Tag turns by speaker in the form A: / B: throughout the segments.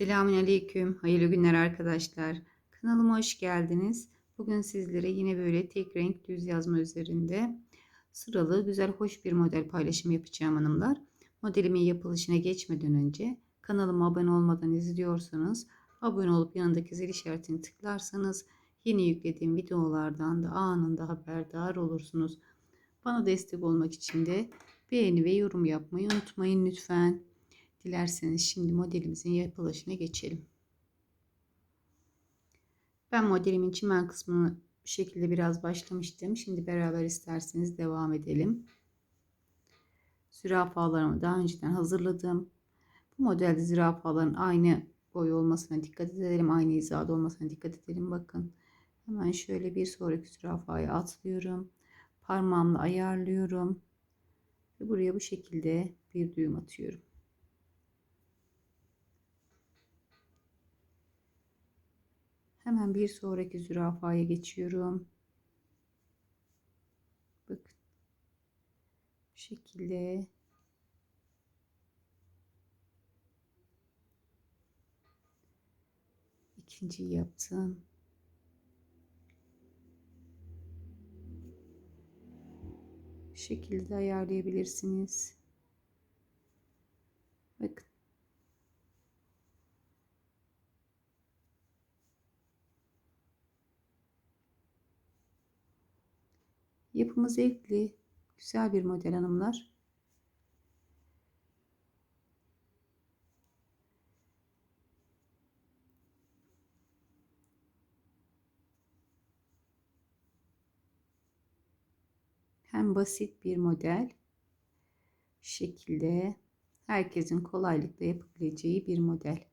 A: Selamünaleyküm. Hayırlı günler arkadaşlar. Kanalıma hoş geldiniz. Bugün sizlere yine böyle tek renk düz yazma üzerinde sıralı güzel hoş bir model paylaşım yapacağım hanımlar. Modelimin yapılışına geçmeden önce kanalıma abone olmadan izliyorsanız abone olup yanındaki zil işaretini tıklarsanız yeni yüklediğim videolardan da anında haberdar olursunuz. Bana destek olmak için de beğeni ve yorum yapmayı unutmayın lütfen. Dilerseniz şimdi modelimizin yapılışına geçelim. Ben modelimin çimen kısmını bu şekilde biraz başlamıştım. Şimdi beraber isterseniz devam edelim. Zürafalarımı daha önceden hazırladım. Bu modelde zürafaların aynı boy olmasına dikkat edelim. Aynı hizada olmasına dikkat edelim. Bakın hemen şöyle bir sonraki zürafaya atlıyorum. Parmağımla ayarlıyorum. Ve buraya bu şekilde bir düğüm atıyorum. Hemen bir sonraki zürafaya geçiyorum. Bakın. Bu şekilde. ikinciyi yaptım. Bu şekilde ayarlayabilirsiniz. Bakın. Yapımı zevkli, güzel bir model hanımlar. Hem basit bir model, şekilde herkesin kolaylıkla yapabileceği bir model.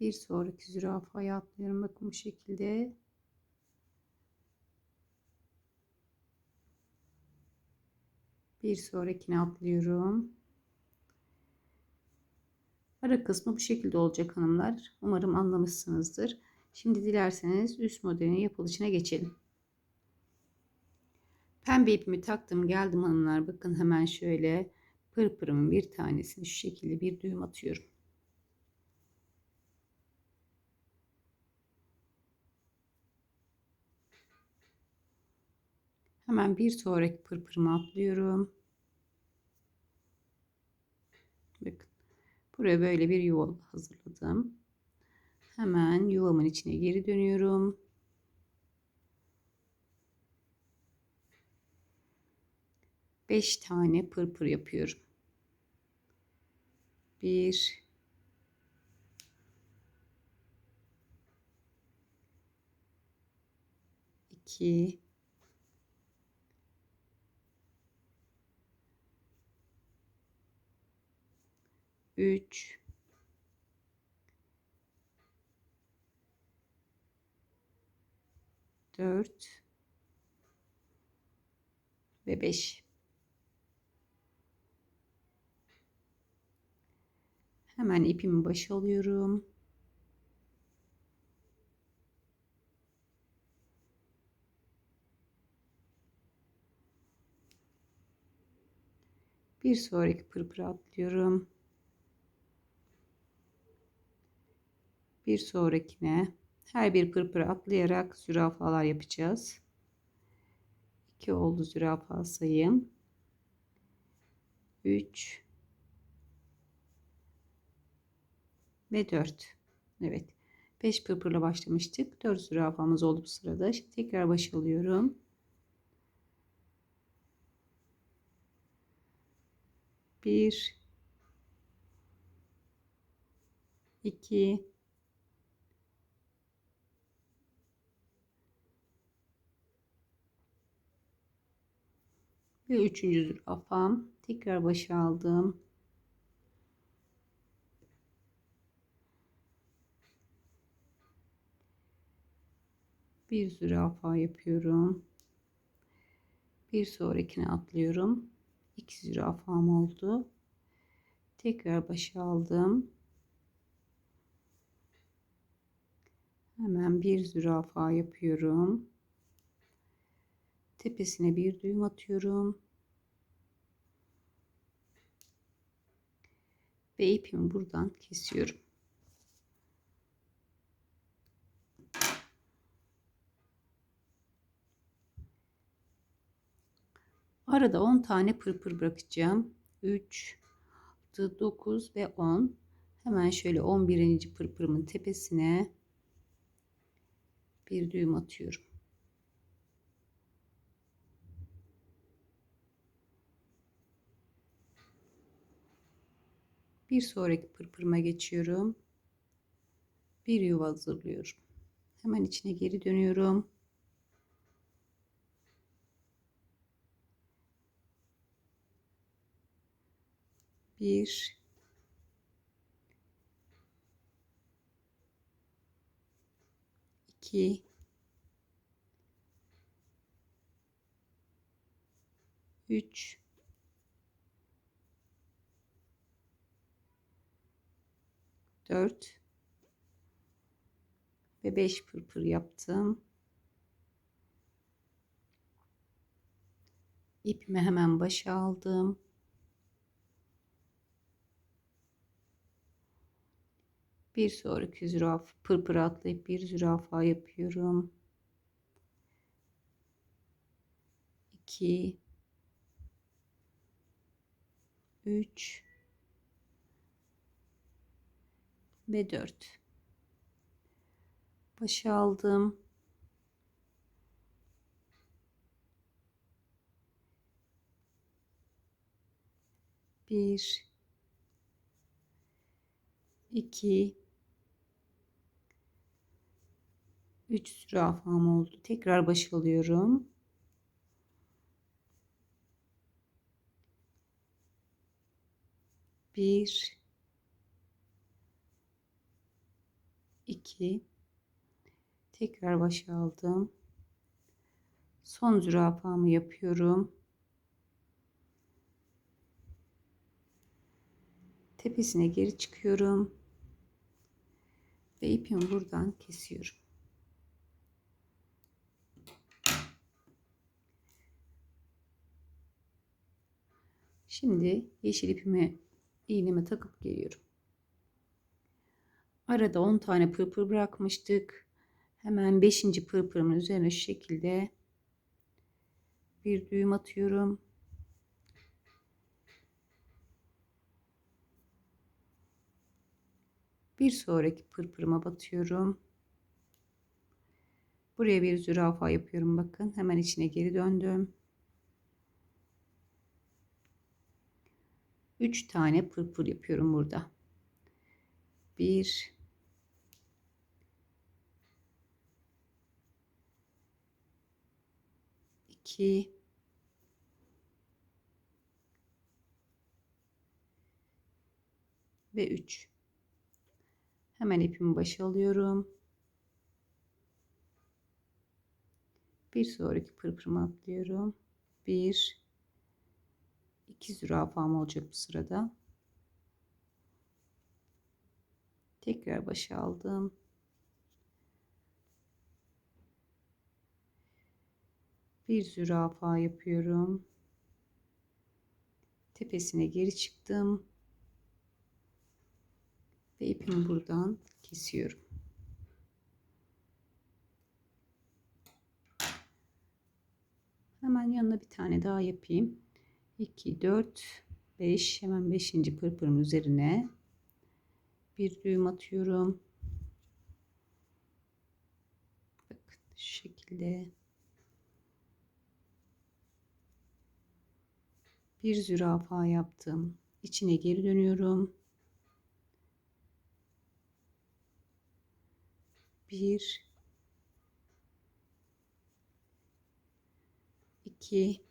A: Bir sonraki zürafaya atlıyorum. Bakın bu şekilde. Bir sonrakine atlıyorum. Ara kısmı bu şekilde olacak hanımlar. Umarım anlamışsınızdır. Şimdi dilerseniz üst modelin yapılışına geçelim. Pembe ipimi taktım geldim hanımlar. Bakın hemen şöyle pırpırımın bir tanesini şu şekilde bir düğüm atıyorum. Hemen bir sonraki pırpırıma atlıyorum. Bakın. Buraya böyle bir yuva hazırladım. Hemen yuvamın içine geri dönüyorum. Beş tane pırpır yapıyorum. Bir, iki, 3 4 ve 5 hemen ipimi başa alıyorum. Bir sonraki pırpıra atlıyorum bir sonrakine her bir pırpır atlayarak zürafalar yapacağız. 2 oldu zürafa sayım. 3 ve 4. Evet. 5 pırpırla başlamıştık. 4 zürafamız oldu bu sırada. Şimdi tekrar baş alıyorum. Bir, iki, Ve üçüncü zürafam. Tekrar başa aldım. Bir zürafa yapıyorum. Bir sonrakine atlıyorum. İki zürafam oldu. Tekrar başa aldım. Hemen bir zürafa yapıyorum. Tepesine bir düğüm atıyorum. Ve ipimi buradan kesiyorum. Arada 10 tane pırpır bırakacağım. 3, 9 ve 10. Hemen şöyle 11. pırpırımın tepesine bir düğüm atıyorum. Bir sonraki pırpırıma geçiyorum. Bir yuva hazırlıyorum. Hemen içine geri dönüyorum. Bir, iki, üç, dört ve beş pırpır yaptım. İpimi hemen başa aldım. Bir sonraki zürafa pırpır atlayıp bir zürafa yapıyorum. 2 3 ve 4 başa aldım. Bir, iki, 3 zürafam oldu. Tekrar baş alıyorum. Bir, iki, tekrar baş aldım. Son zürafamı yapıyorum. Tepesine geri çıkıyorum ve ipimi buradan kesiyorum. Şimdi yeşil ipimi iğneme takıp geliyorum. Arada 10 tane pırpır bırakmıştık. Hemen 5. pırpırımın üzerine şu şekilde bir düğüm atıyorum. Bir sonraki pırpırıma batıyorum. Buraya bir zürafa yapıyorum bakın. Hemen içine geri döndüm. 3 tane pırpır yapıyorum burada. 1 2 ve 3 hemen ipimi başa alıyorum. Bir sonraki pırpırıma atlıyorum. 1 2 zürafam olacak bu sırada. Tekrar başa aldım. Bir zürafa yapıyorum. Tepesine geri çıktım. Ve ipimi buradan kesiyorum. Hemen yanına bir tane daha yapayım. 2, 4, 5 hemen 5. pırpırın üzerine bir düğüm atıyorum. Bakın şu şekilde bir zürafa yaptım. İçine geri dönüyorum. Bir, iki,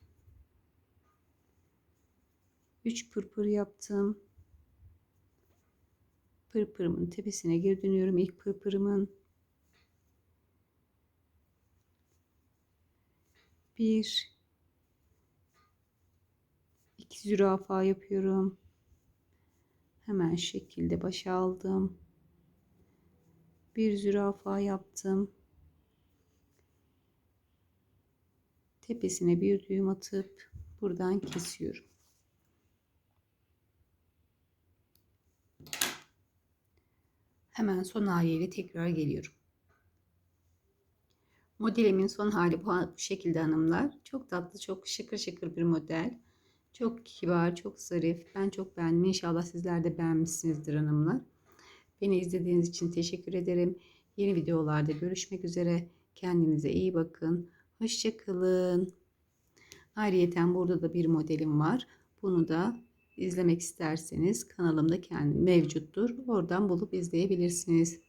A: 3 pırpır yaptım. Pırpırımın tepesine geri dönüyorum. İlk pırpırımın bir iki zürafa yapıyorum. Hemen şekilde başa aldım. Bir zürafa yaptım. Tepesine bir düğüm atıp buradan kesiyorum. Hemen son haliyle tekrar geliyorum. Modelimin son hali bu şekilde hanımlar. Çok tatlı, çok şıkır şıkır bir model. Çok kibar, çok zarif. Ben çok beğendim. İnşallah sizler de beğenmişsinizdir hanımlar. Beni izlediğiniz için teşekkür ederim. Yeni videolarda görüşmek üzere. Kendinize iyi bakın. Hoşçakalın. Ayrıyeten burada da bir modelim var. Bunu da izlemek isterseniz kanalımda kendi mevcuttur. Oradan bulup izleyebilirsiniz.